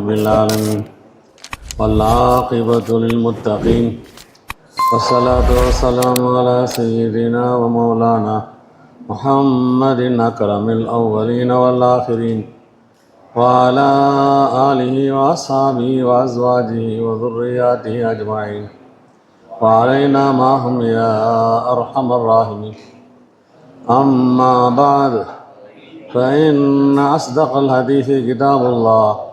رب العالمين. والعاقبة للمتقين. والصلاة والسلام على سيدنا ومولانا محمد أكرم الأولين والآخرين. وعلى آله وأصحابه وأزواجه وذرياته أجمعين. وعلينا معهم يا أرحم الراحمين. أما بعد فإن أصدق الحديث كتاب الله.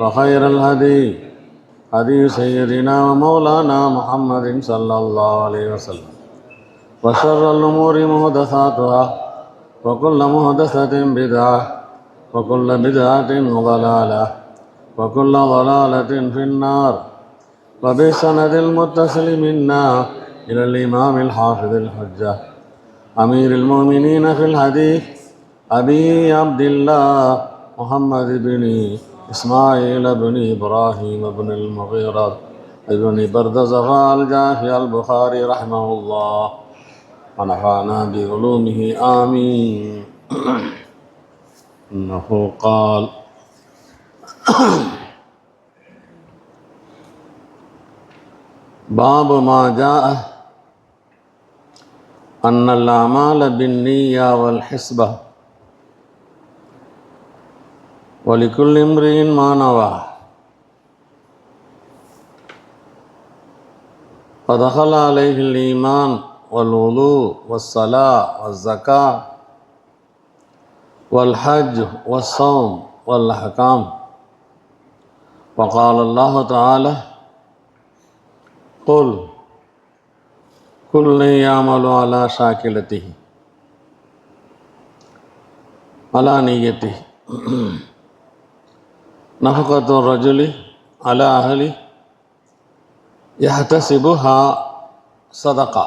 وخير الهدي هدي سيدنا ومولانا محمد صلى الله عليه وسلم وشر الأمور محدثاتها وكل محدثة بدعة وكل بدعة ضلالة وكل ضلالة في النار وبسند المتصل منا إلى الإمام الحافظ الحجة أمير المؤمنين في الحديث أبي عبد الله محمد بن إسماعيل بن إبراهيم بن المغيرة بن بردزغة الجافي البخاري رحمه الله. ونفعنا بعلومه. آمين. إنه قال باب ما جاء أن الأعمال بالنية والحسبة ولكل امرئ ما نوى. فدخل عليه الإيمان والوضوء والصلاة والزكاة والحج والصوم والأحكام. وقال الله تعالى قل كل يعمل على شاكلته على نيته. نفقة الرجل على أهله يحتسبها صدقة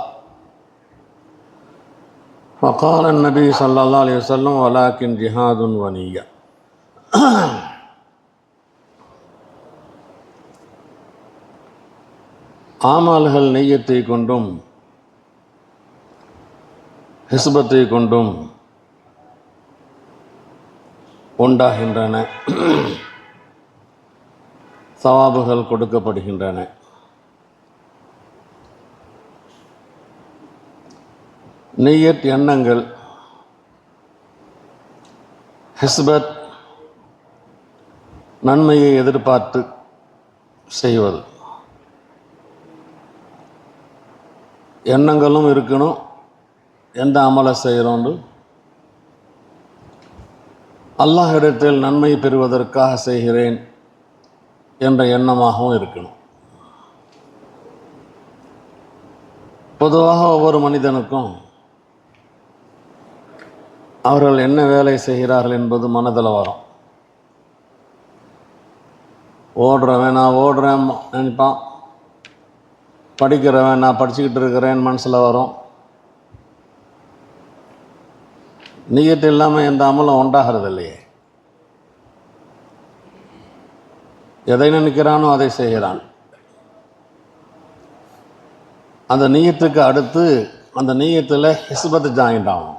فقال النبي صلى الله عليه وسلم ولكن جهاد ونية ஆமால்கள் நெய்யத்தை கொண்டும் ஹிஸ்பத்தை கொண்டும் உண்டாகின்றன சவாபுகள் கொடுக்கப்படுகின்றன. நெய்யத் எண்ணங்கள். ஹிஸ்பத் நன்மையை எதிர்பார்த்து செய்வது. எண்ணங்களும் இருக்கணும். எந்த அமலை செய்கிறோன்னு அல்லாஹிடத்தில் நன்மை பெறுவதற்காக செய்கிறேன். என்ற எண்ணமாகவும் இருக்கணும். பொதுவாக ஒவ்வொரு மனிதனுக்கும் அவர்கள் என்ன வேலை செய்கிறார்கள் என்பது மனதில் வரும். ஓடுறவன் நான் ஓடுறேன் நினைப்பான். படிக்கிறவன் நான் படிச்சுக்கிட்டு இருக்கிறேன் மனசில் வரும். நீயத்து இல்லாமல் எந்த அமலும் உண்டாகிறது இல்லையே எதை நினைக்கிறானோ அதை செய்கிறான். அந்த நீயத்துக்கு அடுத்து அந்த நீயத்தில் ஹிஸ்பத் ஜாயிண்ட் ஆகும்.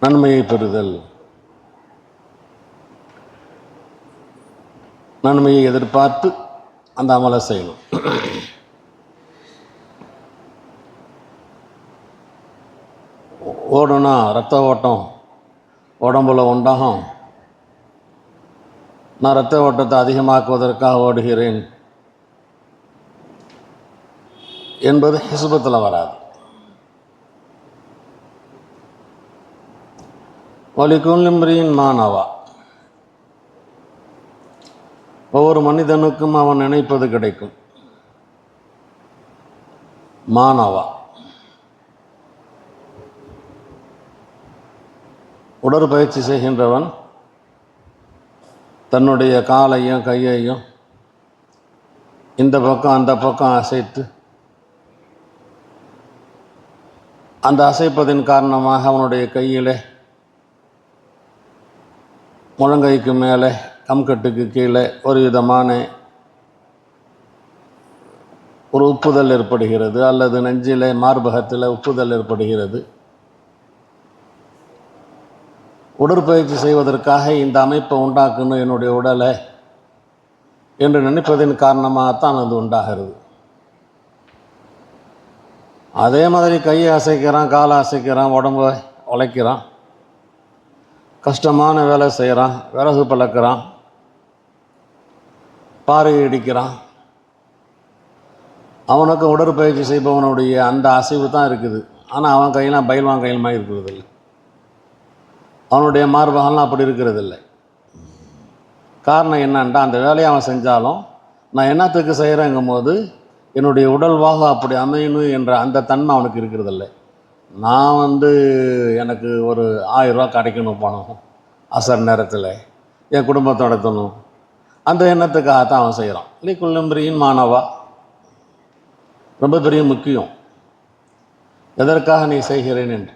நன்மையை பெறுதல். நன்மையை எதிர்பார்த்து அந்த அமலை செய்யணும். ஓடணும்னா ரத்த ஓட்டம் உடம்புல உண்டாகும். நான் ரத்த ஓட்டத்தை அதிகமாக்குவதற்காக ஓடுகிறேன் என்பது ஹிசுபத்தில் வராது. ஒலிக்குள்ளிம்பிரியின் மாணவா. ஒவ்வொரு மனிதனுக்கும் அவன் நினைப்பது கிடைக்கும். மாணவா. உடற்பயிற்சி செய்கின்றவன் தன்னுடைய காலையும் கையையும் இந்த பக்கம் அந்த பக்கம் அசைத்து அந்த அசைப்பதின் காரணமாக அவனுடைய கையிலே முழங்கைக்கு மேலே கம்கட்டுக்கு கீழே ஒரு விதமான ஒரு உப்புதல் ஏற்படுகிறது. அல்லது நெஞ்சிலே மார்பகத்தில் உப்புதல் ஏற்படுகிறது. உடற்பயிற்சி செய்வதற்காக இந்த அமைப்பை உண்டாக்கணும் என்னுடைய உடலை என்று நினைப்பதின் காரணமாகத்தான் அது உண்டாகிறது. அதே மாதிரி கையை அசைக்கிறான் காலை அசைக்கிறான் உடம்ப உழைக்கிறான். கஷ்டமான வேலை செய்கிறான் விறகு பழக்கிறான் பாறை இடிக்கிறான். அவனுக்கு உடற்பயிற்சி செய்பவனுடைய அந்த அசைவு தான் இருக்குது. ஆனால் அவன் கையெல்லாம் பயில்வான் கையிலுமா இருக்கிறது இல்லை. அவனுடைய மார்பகம்லாம் அப்படி இருக்கிறது இல்லை காரணம் என்னன்டா அந்த வேலையை அவன் செஞ்சாலும் நான் என்னத்துக்கு செய்கிறேங்கும் போது என்னுடைய உடல்வாக அப்படி அமையணும் என்ற அந்த தன்மை அவனுக்கு இருக்கிறதில்ல. நான் வந்து எனக்கு ஒரு ஆயிரரூவா கிடைக்கணும் பணம் அசர் நேரத்தில் என் குடும்பத்தை நடத்தணும். அந்த எண்ணத்துக்காக தான் அவன் செய்கிறான் இல்லை குள்ளம்பரியின் மாணவா ரொம்ப பெரிய முக்கியம். எதற்காக நீ செய்கிறேன் என்று?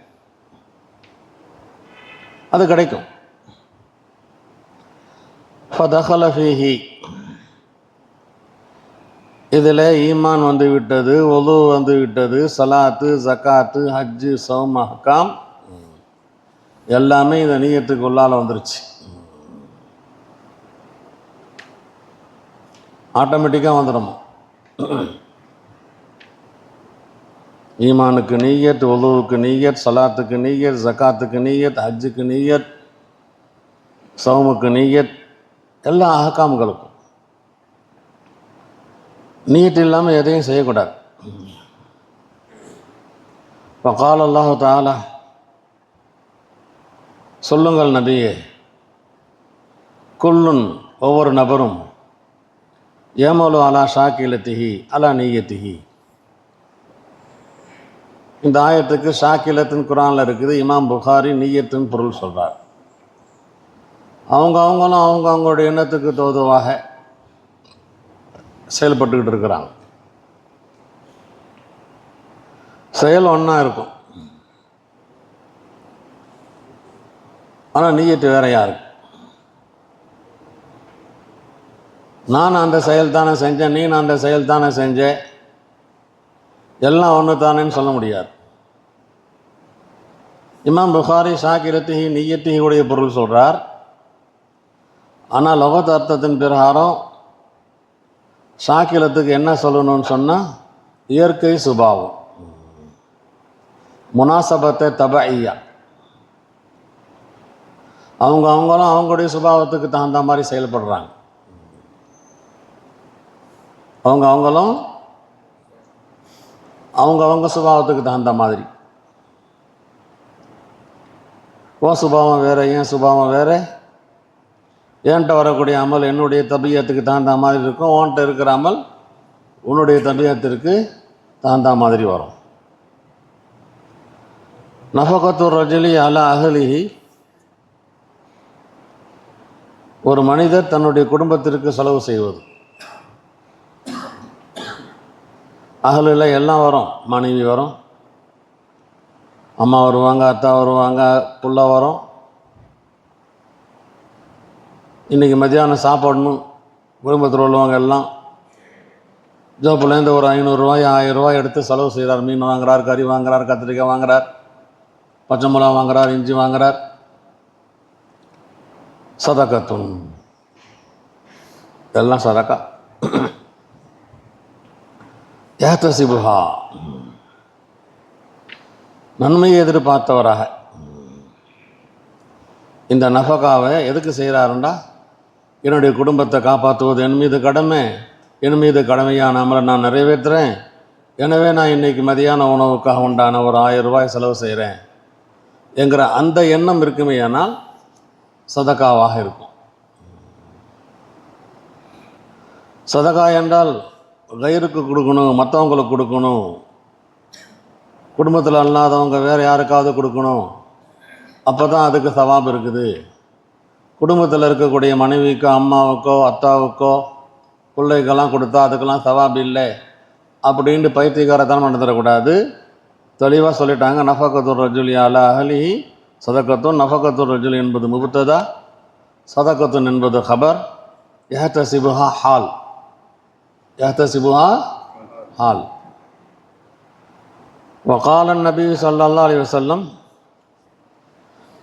அது கிடைக்கும். ஃபதஹலஃபீஹி இதில் ஈமான் வந்து விட்டது ஒது வந்து விட்டது சலாத்து ஜக்காத்து ஹஜ்ஜு சௌம் அஹ்காம் எல்லாமே இந்த நீயத்துக்கு உள்ளால் வந்துருச்சு. ஆட்டோமேட்டிக்காக வந்துடும் ஈமானுக்கு நீயத் ஒலுவுக்கு நீயத் சலாத்துக்கு நீயத் ஜக்காத்துக்கு நீயத் ஹஜ்ஜுக்கு நீயத் சௌமுக்கு நீயத் எல்லா அகக்காம்களுக்கும் நீட் இல்லாமல் எதையும் செய்யக்கூடாது. இப்போ கால அல்லாஹு தாலா சொல்லுங்கள் நபியே குல்லுன் ஒவ்வொரு நபரும் ஏமலு அலா ஷாக்கிலத்திஹி அலா நீயத்திஹி. இந்த ஆயத்துக்கு ஷாக்கிலத்தின் குரானில் இருக்குது இமாம் புகாரி நீயத்தின் பொருள் சொல்கிறார் அவங்க அவங்களும் அவங்க அவங்களுடைய எண்ணத்துக்கு தோதுவாக செயல்பட்டுக்கிட்டு இருக்கிறாங்க. செயல் ஒன்றா இருக்கும். ஆனால் நீயத்து வேறையா யார் நான் அந்த செயல் தானே செஞ்சேன் நீ நான் அந்த செயல் தானே செஞ்சேன் எல்லாம் ஒன்று தானேன்னு சொல்ல முடியாது. இமாம் புகாரி ஷாக்கிரத்திஹி நீயத்திஹி உடைய பொருள் சொல்கிறார் ஆனால் லொகத் அர்த்தத்தின் பிரகாரம் சாக்கிலத்துக்கு என்ன சொல்லணும்னு சொன்னால் இயற்கை சுபாவம். முனாசபத்தை தபையா. அவங்க அவங்களும் அவங்களுடைய சுபாவத்துக்கு தகுந்த மாதிரி செயல்படுறாங்க. அவங்க அவங்களும் அவங்க அவங்க சுபாவத்துக்கு தகுந்த மாதிரி. உன் சுபாவம் வேறு என் சுபாவம் வேறு. என்கிட்ட வரக்கூடிய அமல் என்னுடைய தபியத்துக்கு தகுந்த மாதிரி இருக்கும். உன்கிட்ட இருக்கிற அமல் உன்னுடைய தபியத்திற்கு தகுந்த மாதிரி வரும். நஃபகத்து ரஜிலி அல அகலிஹி ஒரு மனிதர் தன்னுடைய குடும்பத்திற்கு செலவு செய்வது. அகலில் எல்லாம் வரும் மனைவி வரும். அம்மா வருவாங்க அத்தா வருவாங்க புள்ள வரும். இன்றைக்கி மத்தியானம் சாப்பாடணும் குடும்பத்தில் உள்ளவங்க எல்லாம் ஜோப்புலேருந்து ஒரு ஐநூறுரூவாய் ஆயிரம் ரூபாய் எடுத்து செலவு செய்கிறார். மீன் வாங்குறார் கறி வாங்குறார் கத்திரிக்காய் வாங்குறார் பச்சை மிளகா வாங்குறார் இஞ்சி வாங்குறார். சதக்கத்தும். எல்லாம் சதக்கா. ஏத்தசிபுஹா. நன்மையை எதிர்பார்த்தவராக. இந்த நஃபகாவை எதுக்கு செய்கிறாருண்டா என்னுடைய குடும்பத்தை காப்பாற்றுவது என் மீது கடமை. என் மீது கடமையான அமலை நான் நிறைவேற்றுறேன். எனவே நான் இன்றைக்கி மதியான உணவுக்காக உண்டான ஒரு ஆயிரம் ரூபாய் செலவு செய்கிறேன் என்கிற அந்த எண்ணம் இருக்குமே ஆனால் சதகாவாக இருக்கும். சதகா என்றால் கயிறுக்கு கொடுக்கணும் மற்றவங்களுக்கு கொடுக்கணும். குடும்பத்தில் அல்லாதவங்க வேறு யாருக்காவது கொடுக்கணும். அப்போ தான் அதுக்கு சவாப் இருக்குது. குடும்பத்தில் இருக்கக்கூடிய மனைவிக்கோ அம்மாவுக்கோ அத்தாவுக்கோ பிள்ளைக்கெல்லாம் கொடுத்தா அதுக்கெல்லாம் சவாப் இல்லை. அப்படின்ட்டு பைத்தியகாரத்தனம் நடந்துடக்கூடாது. தெளிவாக சொல்லிட்டாங்க நஃபக்கத்துர் ரஜுலி அல அஹலி சதக்கத்தும் நஃபக்கத்துர் ரஜுலி என்பது முபுத்ததா? சதக்கத்துன் என்பது ஹபர் எஹத்த சிபுஹா ஹால். ஏஹத்த சிபுஹா ஹால் وقال النبي صلى الله عليه وسلم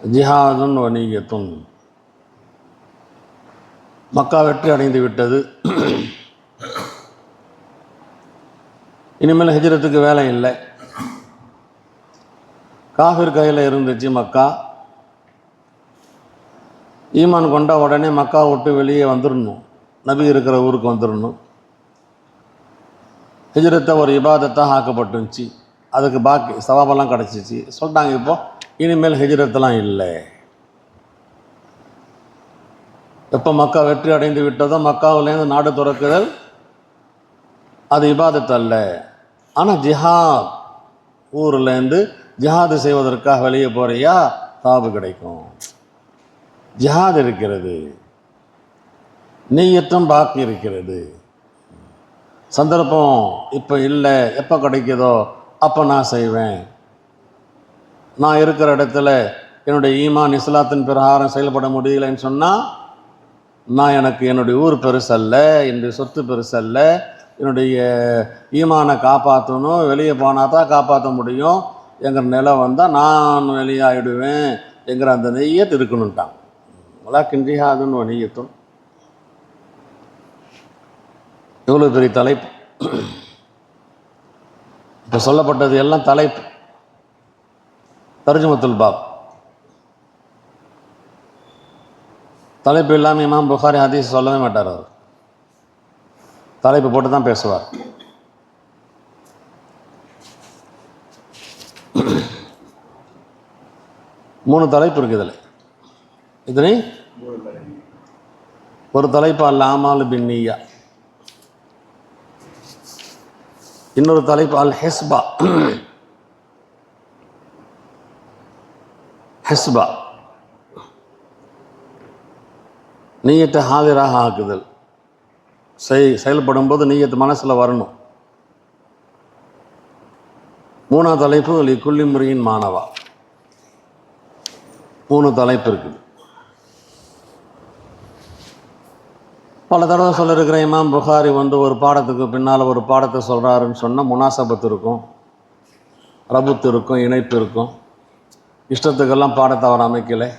ஜிஹாதுன் வணியத்துன் மக்கா வெற்றி அடைந்து விட்டது இனிமேல் ஹிஜ்ரத்துக்கு வேலை இல்லை காஃபிர் கையில் இருந்துச்சு மக்கா ஈமான் கொண்ட உடனே மக்கா விட்டு வெளியே வந்துடணும் நபி இருக்கிற ஊருக்கு வந்துடணும் ஹிஜ்ரத்தை ஒரு இபாதத்தாக ஆக்கப்பட்டுருந்துச்சு. அதுக்கு பாக்கி சவாபெல்லாம் கிடச்சிச்சு. சொல்லிட்டாங்க இப்போது இனிமேல் ஹிஜ்ரத்தெலாம் இல்லை. எப்போ மக்கா வெற்றி அடைந்து விட்டதோ மக்காவிலேருந்து நாடு துறக்குதல் அது இபாதத் அல்ல. ஆனால் ஜிஹாத் ஊர்லேருந்து ஜிஹாது செய்வதற்காக வெளியே போகிறியா தாபு கிடைக்கும். ஜிஹாத் இருக்கிறது. நெய்யற்றம் பாக்கி இருக்கிறது. சந்தர்ப்பம் இப்போ இல்லை எப்போ கிடைக்குதோ அப்போ நான் செய்வேன். நான் இருக்கிற இடத்துல என்னுடைய ஈமான் இஸ்லாத்தின் பிரகாரம் செயல்பட முடியலைன்னு சொன்னால் நான் எனக்கு என்னுடைய ஊர் பெருசல்ல என்னுடைய சொத்து பெருசல்ல என்னுடைய ஈமானை காப்பாற்றணும் வெளியே போனால் தான் காப்பாற்ற முடியும். எங்கிற நிலை வந்தால் நான் வெளியாகிடுவேன் என்கிற அந்த நெய்யத்து இருக்கணுன்ட்டான் வலாக்கின் ஒரு நெய்யத்தும் எவ்வளோ பெரிய தலைப்பு. இப்போ சொல்லப்பட்டது எல்லாம் தலைப்பு. தர்ஜுமத்துல் பாப். தலைப்பு இல்லாமல் இமாம் புகாரி ஹதீஸ் சொல்லவே மாட்டார் அவர். தலைப்பு போட்டு தான் பேசுவார். மூணு தலைப்பு இருக்குது இதில். இதனை ஒரு தலைப்பு ஆமாலு பின்னியா? இன்னொரு தலைப்பு அல் ஹெஸ்பா. ஹெஸ்பா நீயத்தை ஹாதிராக ஆக்குதல். செய் செயல்படும் போது நீயத்து மனசில் வரணும். மூணாவது தலைப்பு லிக்குள்ளி மாணவா. மூணு தலைப்பு இருக்குது. பல தடவை சொல்லியிருக்கிற இமாம் புகாரி வந்து ஒரு பாடத்துக்கு பின்னால் ஒரு பாடத்தை சொல்கிறாருன்னு சொன்னால் முனாசபத்து இருக்கும் ரபுத்து இருக்கும் இணைப்பு இருக்கும். இஷ்டத்துக்கெல்லாம் பாடத்தை அவர் அமைக்கலை.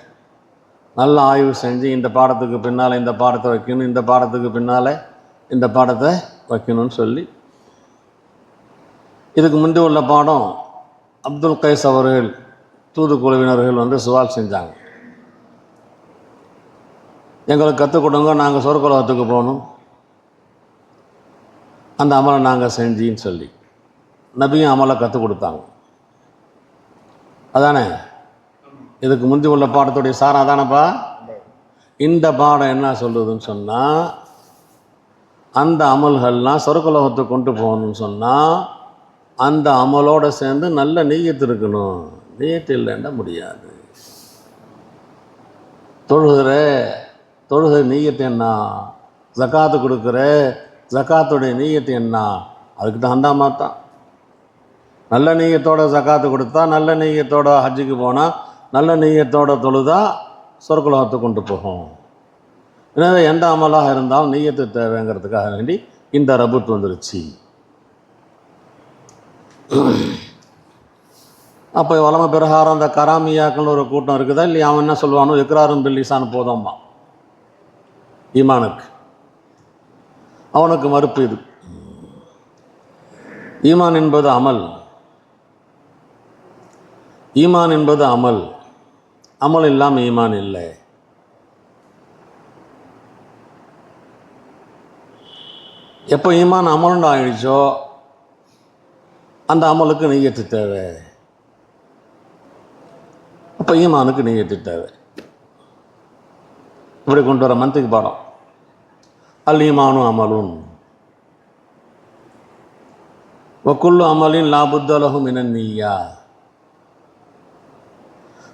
நல்ல ஆய்வு செஞ்சு இந்த பாடத்துக்கு பின்னால் இந்த பாடத்தை வைக்கணும் இந்த பாடத்துக்கு பின்னால் இந்த பாடத்தை வைக்கணும்னு சொல்லி. இதுக்கு முந்தி உள்ள பாடம் அப்துல் கைஸ் அவர்கள் தூதுக்குழுவினர்கள் வந்து சவால் செஞ்சாங்க. எங்களுக்கு கற்றுக் கொடுங்க நாங்கள் சொர்க்குலகத்துக்கு போகணும். அந்த அமலை நாங்கள் செஞ்சின்னு சொல்லி நபியும் அமலை கற்றுக் கொடுத்தாங்க. அதானே? இதுக்கு முந்தி உள்ள பாடத்துடைய சாரம் அதானப்பா? இந்த பாடம் என்ன சொல்லுதுன்னு சொன்னால் அந்த அமல்கள்லாம் சொர்க்குலகத்துக்கு கொண்டு போகணும்னு சொன்னால் அந்த அமலோடு சேர்ந்து நல்ல நெய்யத்து இருக்கணும். நெய்யத்து இல்லைன்னா முடியாது. தொழுகிற தொழுகை நீயத்து என்ன? ஜக்காத்து கொடுக்குற ஜக்காத்துடைய நீயத்து என்ன? அதுக்கு தகுந்தாமா தான். நல்ல நீயத்தோட ஜக்காத்து கொடுத்தா நல்ல நீயத்தோட ஹஜ்ஜுக்கு போனால் நல்ல நீயத்தோட தொழுதா சொர்க்குலகத்தை கொண்டு போகும். எனவே எந்த அமலாக இருந்தாலும் நீயத்து தேவைங்கிறதுக்காக வேண்டி இந்த ரபுத் வந்துருச்சு அப்போ வளம பிரகாரம் அந்த கராமியாக்கள்னு ஒரு கூட்டம் இருக்குதா? இல்லையா? அவன் என்ன சொல்லுவானோ? இக்ராரும் பில்லிசான்னு போதோம்மா ஈமானுக்கு. அவனுக்கு மறுப்பு இது. ஈமான் என்பது அமல். ஈமான் என்பது அமல். அமல் இல்லாமல் ஈமான் இல்லை. எப்போ ஈமான் அமல்னு ஆயிடுச்சோ அந்த அமலுக்கு நெய்யத்து தேவை. அப்போ ஈமானுக்கு நெய்யத்து தேவை. இப்படி கொண்டு வர மந்திக்கு பாடம். அல் ஈமானு அமலுன் வக்குல்லு அமலின் லாபுத்தலகு மினன் நீயா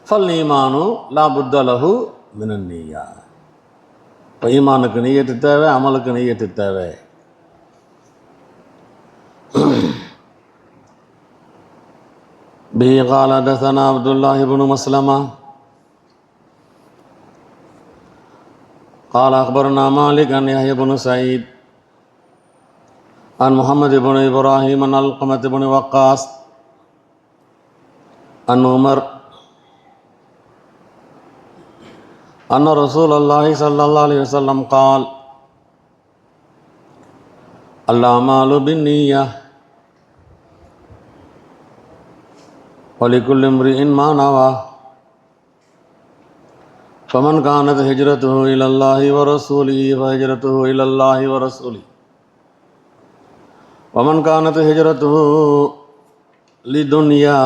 ஃபல் ஈமானு லாபுத்தலகு மினன் நீயா இப்போ ஈமானுக்கு நெய்யத்து தேவை அமலுக்கு நெய்யத்து தேவை به قال حدثنا عبد الله بن مسلمة قال أخبرنا مالك عن يحيى بن سعيد عن محمد بن إبراهيم عن علقمة بن وقاص عن عمر أن رسول الله صلى الله عليه وسلم قال الأعمال بالنية ولكل امرئ ما نوى فمن كانت هجرته إلى الله ورسوله فهجرته إلى الله ورسوله ومن كانت هجرته لدنيا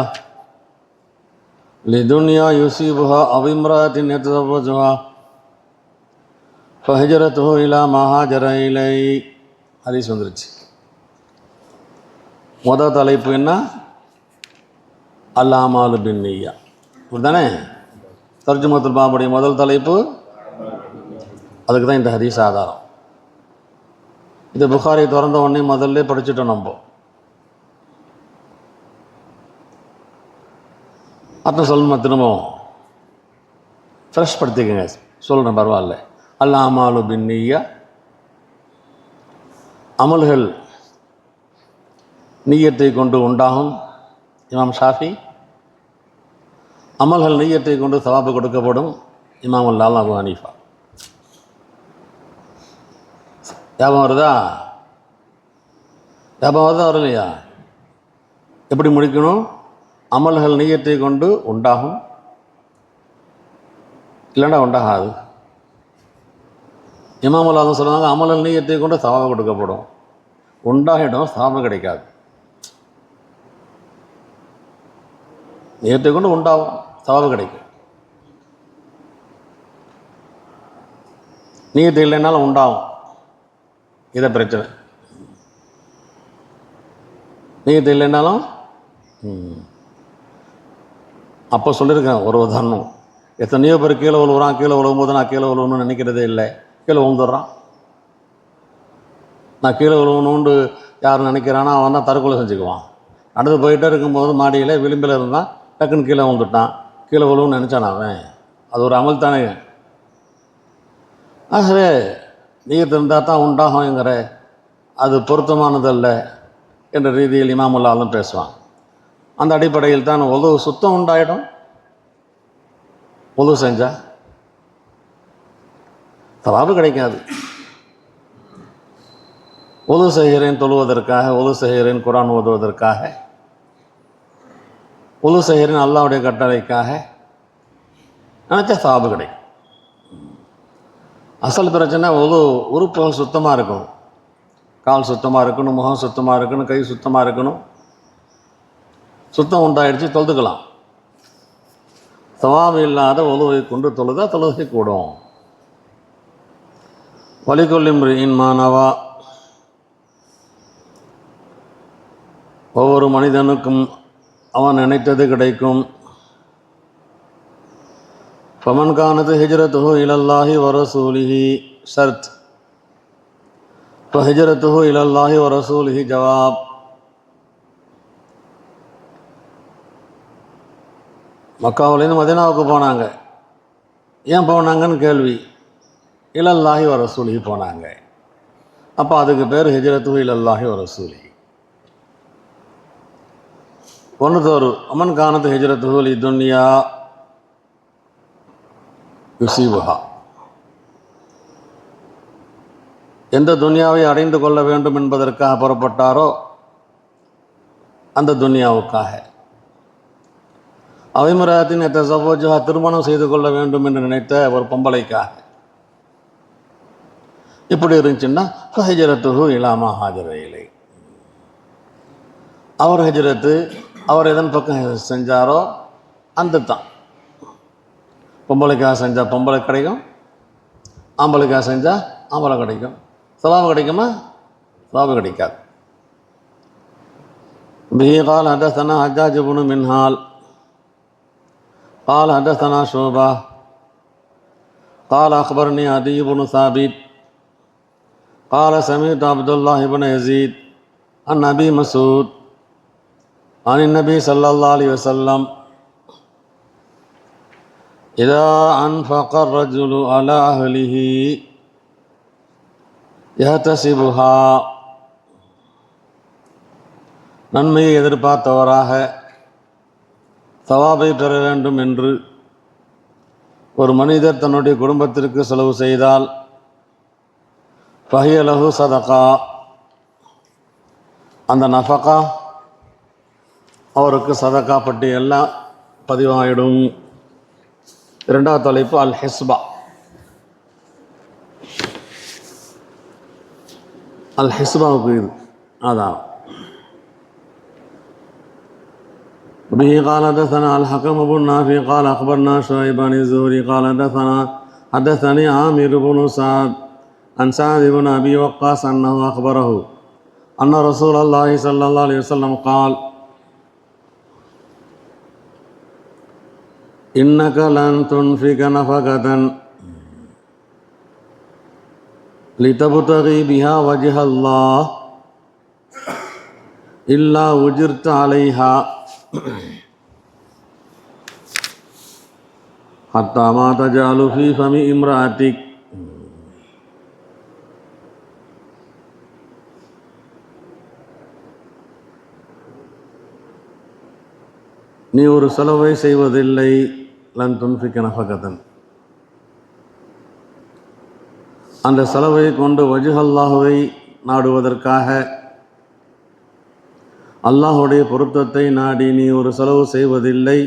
لدنيا يصيبها أو امرأة يتزوجها فهجرته إلى ما هاجر إليه ஹதீஸ் வந்துருச்சு முத தலைப்பு என்ன அல்லாமாலு பின் நெய்யா தானே தர்ஜுமத்துல் பாபுடைய முதல் தலைப்பு அதுக்கு தான் இந்த ஹதீஸ் ஆதாரம். இது புகாரை திறந்த உடனே முதல்ல படிச்சுட்டோம் நம்ம. அப்புறம் சொல்லணுமா திரும்பவும். ஃப்ரெஷ் படுத்திக்கங்க. சொல்கிறேன் பரவாயில்ல. அல்ல அமாலு பின்னியா அமல்கள் நீயத்தை கொண்டு உண்டாகும். இமாம் ஷாஃபி அமல்கள் நெய்யத்தை கொண்டு சவாப்பு கொடுக்கப்படும் இமாம் அல்லால் அபு ஹனீஃபா. ஞாபகம் வருதா? ஞாபகம் வருதா வரலையா? எப்படி முடிக்கணும்? அமல்கள் நெய்யத்தை கொண்டு உண்டாகும். இல்லைன்னா உண்டாகாது. இமாம் சொல்லுவாங்க அமல்கள் நெய்யத்தை கொண்டு சவாபம் கொடுக்கப்படும். உண்டாகிடும் சாபம் கிடைக்காது. நேரத்தை கொண்டு உண்டாகும் சவாபு கிடைக்கும் நீயத்து இல்லைனாலும் உண்டாகும் இதை பிரச்சனை நீயத்து இல்லைன்னாலும் அப்போ சொல்லியிருக்கேன் ஒரு உதாரணம் எத்தனையோ பேர் கீழே விழுவுறான் கீழே விழுவும் போது நான் கீழே விழுவணும்னு நினைக்கிறதே இல்லை கீழே விழுந்துடுறான் நான் கீழே விழுவணும்னு யார் நினைக்கிறானோ அவன் தான் தற்கொலை செஞ்சுக்குவான் நடந்து போயிட்டே இருக்கும்போது மாடியில் விளிம்பில் இருந்தான் டக்குன்னு கீழே வந்துட்டான் கீழே விழுவுன்னு நினச்சான் அவன். அது ஒரு அமல் தானே ஆகவே நீர் இருந்தால் தான் உண்டாகுங்கிற அது பொருத்தமானதல்ல என்ற ரீதியில் இமாமுல்லாலும் பேசுவான். அந்த அடிப்படையில் தான் உதவு சுத்தம் உண்டாயிடும். உதவு செஞ்சா தவாபு கிடைக்காது. உது செய்கிறேன் தொழுவதற்காக உது செய்கிறேன் குரான் ஓதுவதற்காக உது செய்கிறேன் அல்லாவுடைய கட்டளைக்காக நினச்சா சாபு கிடைக்கும். அசல் பிரச்சனை உது உறுப்புகள் சுத்தமாக இருக்கணும். கால் சுத்தமாக இருக்கணும் முகம் சுத்தமாக இருக்கணும் கை சுத்தமாக இருக்கணும். சுத்தம் உண்டாயிடுச்சு தொழுதுக்கலாம். சவாபு இல்லாத உதவை கொண்டு தொழுதா தொழுகை கூடும். வலிகொல்லிம் மாணவா ஒவ்வொரு மனிதனுக்கும் அவன் நினைத்தது கிடைக்கும். ஃபமன் கானது ஹிஜ்ரத்துஹு இலல்லாஹி வரசூலிஹி ஷர்த் ஃபஹிஜ்ரத்துஹு இலல்லாஹி வரசூலிஹி ஜவாப் மக்காவிலேருந்து மதினாவுக்கு போனாங்க. ஏன் போனாங்கன்னு கேள்வி. இலல்லாஹி வரசூலிஹி போனாங்க. அப்போ அதுக்கு பேர் ஹிஜ்ரத்துஹு இலல்லாஹி வரசூலி. ஒன்று தோறு அமன் கானத்து ஹூலி துன்யா யுசீபுஹா எந்த துன்யாவை அடைந்து கொள்ள வேண்டும் என்பதற்காக புறப்பட்டாரோ அந்த துன்யாவுக்காக. அவைமுறையத்தின் எத்த சபோஜா திருமணம் செய்து கொள்ள வேண்டும் என்று நினைத்த ஒரு பொம்பளைக்காக. இப்படி இருந்துச்சுன்னா ஹஜரத்துஹு இலாமா ஹாஜர இலை. அவர் ஹஜரத்து அவர் எதன் பக்கம் செஞ்சாரோ அந்த தான் பொம்பளைக்காக செஞ்சால் பொம்பளை கிடைக்கும் ஆம்பளைக்காக செஞ்சால் ஆம்பளை கிடைக்கும் சவாபு கிடைக்குமா சவாபு கிடைக்காது به قال حدثنا حجاج بن منهال قال حدثنا شعبة قال أخبرني عدي بن ثابت قال سمعت عبد الله بن يزيد عن أبي مسعود عن النبي صلى الله عليه وسلم إذا أنفق الرجل على أهله يحتسبها நன்மையை எதிர்பார்த்தவராக சவாபை பெற வேண்டும் என்று ஒரு மனிதர் தன்னுடைய குடும்பத்திற்கு செலவு செய்தால் ஃபஹியலஹு சதகா அந்த நஃபகா அவருக்கு சதகா பட்டி எல்லாம் பதிவாயிடும் இரண்டாவது தலைப்பு அல் ஹிஸ்பா அல் ஹிஸ்பாவுக்கு இது ஆதாரம் به قال حدثنا الحكم بن نافع قال اخبرنا شعيب بن الزهري قال حدثنا حدثني عامر بن سعد عن سعد بن ابي وقاص انه اخبره ان رسول الله صلى الله عليه وسلم قال انك لن تنفق نفقه لتبتغي بها وجه الله الا اجرت عليها حتى ما تجعل في فم امرأتك நீ ஒரு செலவை செய்வதில்லை லன் துன்ஃபிக்க நஃபகதன் அந்த செலவை கொண்டு வஜுஹல்லாஹுவை நாடுவதற்காக அல்லாஹுடைய பொருத்தத்தை நாடி நீ ஒரு செலவு செய்வதில்லை.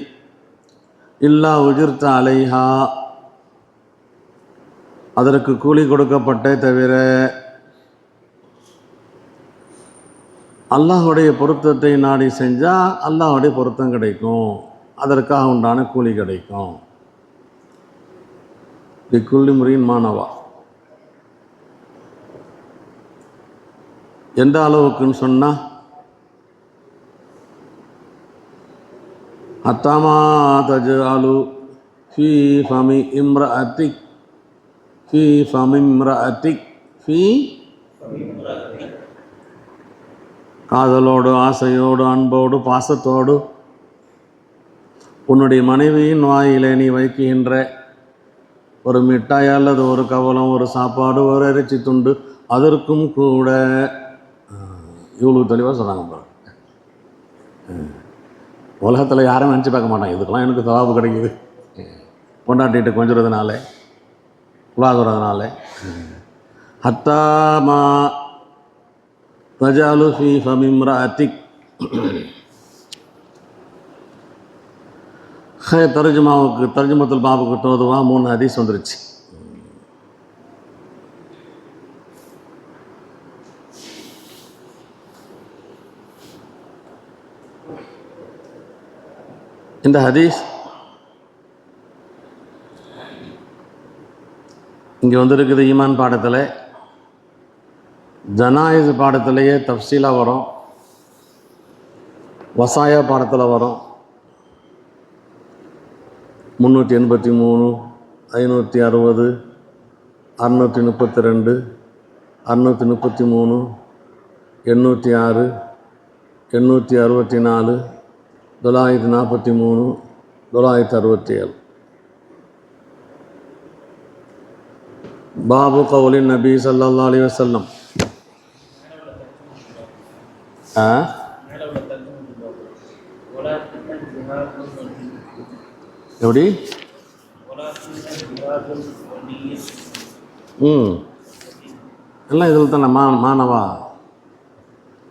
இல்லா உஜிர்த்த அலைஹா. அதற்கு கூலி கொடுக்கப்பட்டே தவிர அல்லாஹுடைய பொருத்தத்தை நாடி செஞ்சால் அல்லாஹுடைய பொருத்தம் கிடைக்கும். அதற்காக உண்டான கூலி கிடைக்கும். இக்குள்ளி முறையின் மாணவா. எந்த அளவுக்குன்னு சொன்னால் அத்தமா தஜாலு ஃபி ஃபமி இம்ரஅத்திக் ஃபி ஃபமி அத்திக் ஃபி காதலோடு ஆசையோடு அன்போடு பாசத்தோடு உன்னுடைய மனைவியின் வாயிலே நீ வைக்கின்ற ஒரு மிட்டாய் அல்லது ஒரு கவலம் ஒரு சாப்பாடு ஒரு இறைச்சி துண்டு அதற்கும் கூட இவ்வளோ தெளிவாக சொன்னாங்க பாருங்க உலகத்தில் யாரும் நினச்சி பார்க்க மாட்டாங்க. இதுக்கெல்லாம் எனக்கு தவாபு கிடைக்குது. பொண்டாட்டிகிட்ட கொஞ்சுறதுனால உலாகுறதுனால ஹத்தாமா தஜாலு ஃபி ஃபமிம்ரா அத்திக் தர்ஜுமாவுக்கு தர்ஜுமத்தில் பாபுக்கு தோதுவா மூணு ஹதீஸ் வந்துருச்சு. இந்த ஹதீஸ் இங்கே வந்திருக்குது ஈமான் பாடத்தில். ஜனாயிஸ் பாடத்திலேயே தஃசீலாக வரும். வசாயா பாடத்தில் வரும். முந்நூற்றி எண்பத்தி மூணு ஐநூற்றி அறுபது அறுநூற்றி முப்பத்தி ரெண்டு அறுநூற்றி முப்பத்தி மூணு எண்ணூற்றி ஆறு எண்ணூற்றி அறுபத்தி நாலு தொள்ளாயிரத்தி நாற்பத்தி மூணு தொள்ளாயிரத்தி அறுபத்தி ஏழு. பாபு கவுலின் நபி சல்லா அலி வசல்லம் ஆ? எப்படி ம். எல்லாம் இதில் தானே மா மாணவா?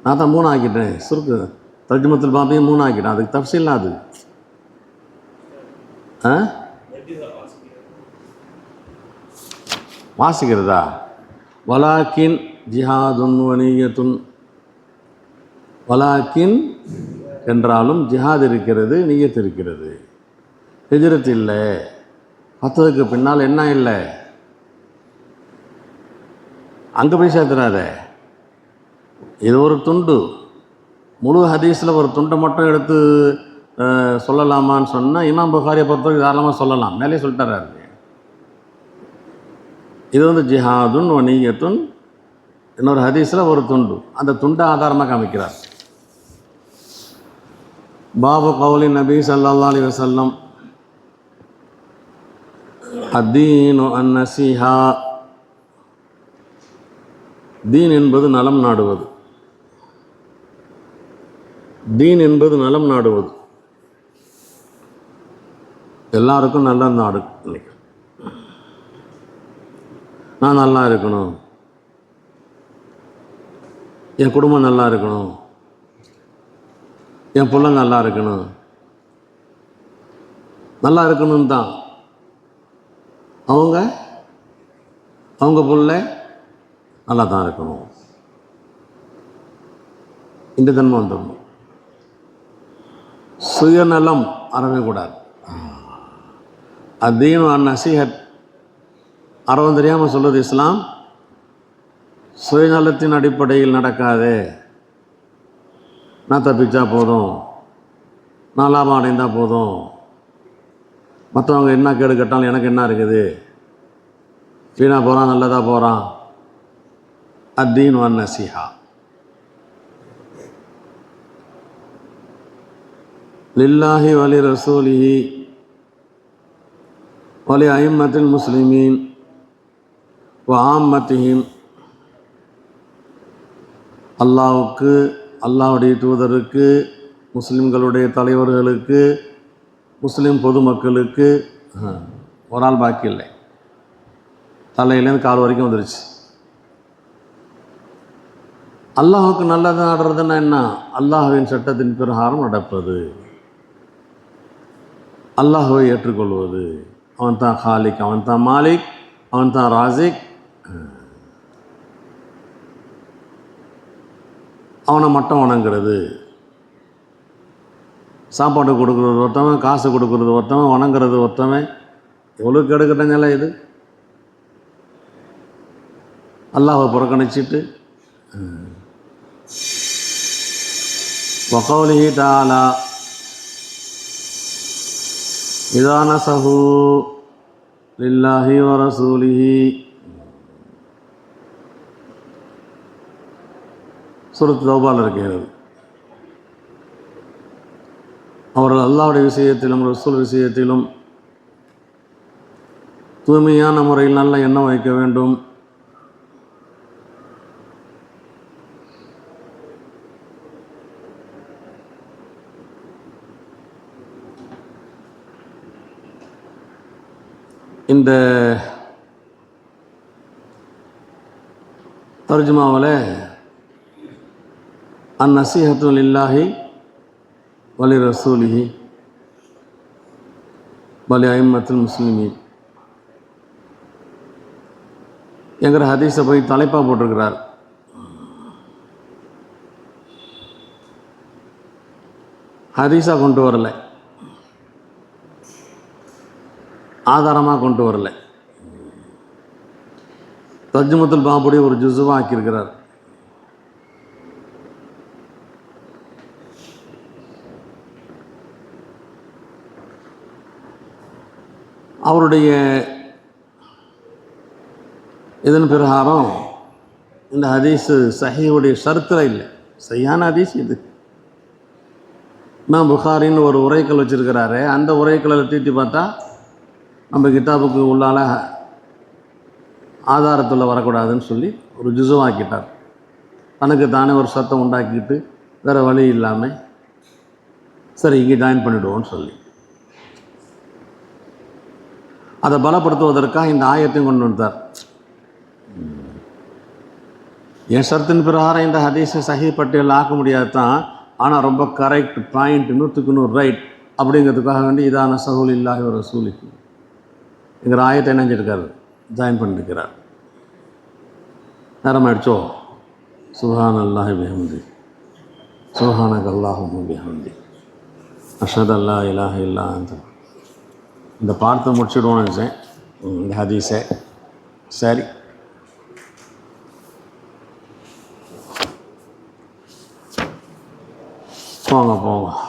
நான் தான் மூணு ஆக்கிட்டேன் சுருக்கு. தர்ஜமத்தில் பாப்பையும் மூணு ஆக்கிட்டேன் அதுக்கு தப்சீல்லாம் அது. ஆ? வாசிக்கிறதா? வலாக்கின் ஜிஹாதுன் வணிகத்துன் வலாக்கின் என்றாலும் ஜிஹாத் இருக்கிறது நீயத் இருக்கிறது. ஹிஜரத் இல்லை. பத்ததுக்கு பின்னால் என்ன இல்லை? அங்கே போய் சேர்த்துறாத இது ஒரு துண்டு. முழு ஹதீஸில் ஒரு துண்டை மட்டும் எடுத்து சொல்லலாமான்னு சொன்னால் இமாம் புகாரியை பொறுத்தவரைக்கும் தாராளமாக சொல்லலாம். மேலே சொல்லிட்டாரு. இது வந்து ஜிஹாதுன் வணியத்துன் இன்னொரு ஹதீஸில் ஒரு துண்டு. அந்த துண்டை ஆதாரமாக காமிக்கிறார். பாபு கவுலி நபி சல்லா அலி வசல்லம் அத்தீனு அந்நசிஹா தீன் என்பது நலம் நாடுவது. தீன் என்பது நலம் நாடுவது. எல்லாருக்கும் நல்ல நாடு நான் நல்லா இருக்கணும். என் குடும்பம் நல்லா இருக்கணும். என் பிள்ளை நல்லா இருக்கணும். நல்லா இருக்கணும் தான். அவங்க அவங்க புள்ள நல்லா தான் இருக்கணும். இந்த தன்மை வந்துடணும் சுயநலம் அறவே கூடாது நசீகர் அன் அறவும் தெரியாமல் சொல்லுது இஸ்லாம். சுயநலத்தின் அடிப்படையில் நடக்காதே. நான் தப்பிச்சா போதும். நான் லாபம் அடைந்தால் போதும். மற்றவங்க என்ன கேடு கேட்டாலும் எனக்கு என்ன இருக்குது? வீணாக போகிறான் நல்லதாக போகிறான் அத்தீன் வன் நசிஹா. லில்லாஹி வலி ரசூலிஹி வலி ஐம்மத்தில் முஸ்லிமீன் வ அல்லாவுக்கு அல்லாவுடைய தூதருக்கு முஸ்லிம்களுடைய தலைவர்களுக்கு முஸ்லீம் பொதுமக்களுக்கு ஒரு ஆள் பாக்கி இல்லை. தலையிலேருந்து கால் வரைக்கும் வந்துருச்சு. அல்லாஹுக்கு நல்லது ஆடுறதுன்னா என்ன? அல்லாஹுவின் சட்டத்தின் பிரகாரம் நடப்பது. அல்லாஹுவை ஏற்றுக்கொள்வது. அவன் தான் ஹாலிக் அவன் தான் மாலிக் அவன் தான் ராசிக். அவனை மட்டும் வணங்குறது. சாப்பாடு கொடுக்குறது ஒருத்தவன் காசு கொடுக்குறது ஒருத்தவன் வணங்குறது ஒருத்தவன். எவ்வளோ கெடுக்கிட்டங்கள இது. அல்லாஹை புறக்கணிச்சிட்டு வகௌலி தாலா இதான சஹூ லில்லாஹி வரசூலிஹி சுரத் தௌபால் இருக்கிறது அவர்கள் அல்லாவுடைய விஷயத்திலும் ரசூல் விஷயத்திலும் தூய்மையான முறையில் நல்ல எண்ணம் வைக்க வேண்டும். இந்த தர்ஜுமாவில் அந் நசீஹத்துல் இல்லாஹி வலி ரசூலிஹி வலி ஐம்மத்துல் முஸ்லிமி என்கிற ஹதீஸை போய் தலைப்பாக போட்டிருக்கிறார். ஹதீஸாக கொண்டு வரல. ஆதாரமாக கொண்டு வரல. தஜ்முத்துல் பாபுடி ஒரு ஜுசுவாக ஆக்கியிருக்கிறார். அவருடைய இதன் பிரகாரம் இந்த ஹதீஸு சஹியுடைய ஷரத்தில் இல்லை. சரியான ஹதீஸ் இது. நான் புகாரின்னு ஒரு உரைக்கல் வச்சுருக்கிறாரு. அந்த உரைக்கலில் தீட்டி பார்த்தா நம்ம கிதாபுக்கு உள்ளால ஆதாரத்தில் வரக்கூடாதுன்னு சொல்லி ஒரு ஜுசுவாக்கிட்டார். தனக்கு தானே ஒரு சத்தம் உண்டாக்கிட்டு வேறு வழி இல்லாமல் சரி இங்கே ஜாயின் பண்ணிவிடுவோன்னு சொல்லி. அதை பலப்படுத்துவதற்காக இந்த ஆயத்தையும் கொண்டு வந்தார். என் சரத்தின் பிரகாரம் இந்த ஹதீஸை சஹி பட்டியல் ஆக்க முடியாது தான். ஆனால் ரொம்ப கரெக்ட் பாயிண்ட் நூற்றுக்கு நூறு ரைட் அப்படிங்கிறதுக்காக வேண்டி இதான சகூல் இல்லாத ஒரு சூலிக்கு எங்கிற ஆயத்தை இணைஞ்சிருக்காரு. ஜாயின் பண்ணிருக்கிறார். நேரம் ஆயிடுச்சோ சுஹான் அல்லாஹி பிஹம்தி சுஹானக் அல்லாஹும் பிஹம்தி அஷத் அல்லா இலாஹ இல்லா அந்த இந்த பார்த்து முடிச்சிடுவோம்னு நினச்சேன். இந்த ஹதீஸை. சரி. போங்க போங்க.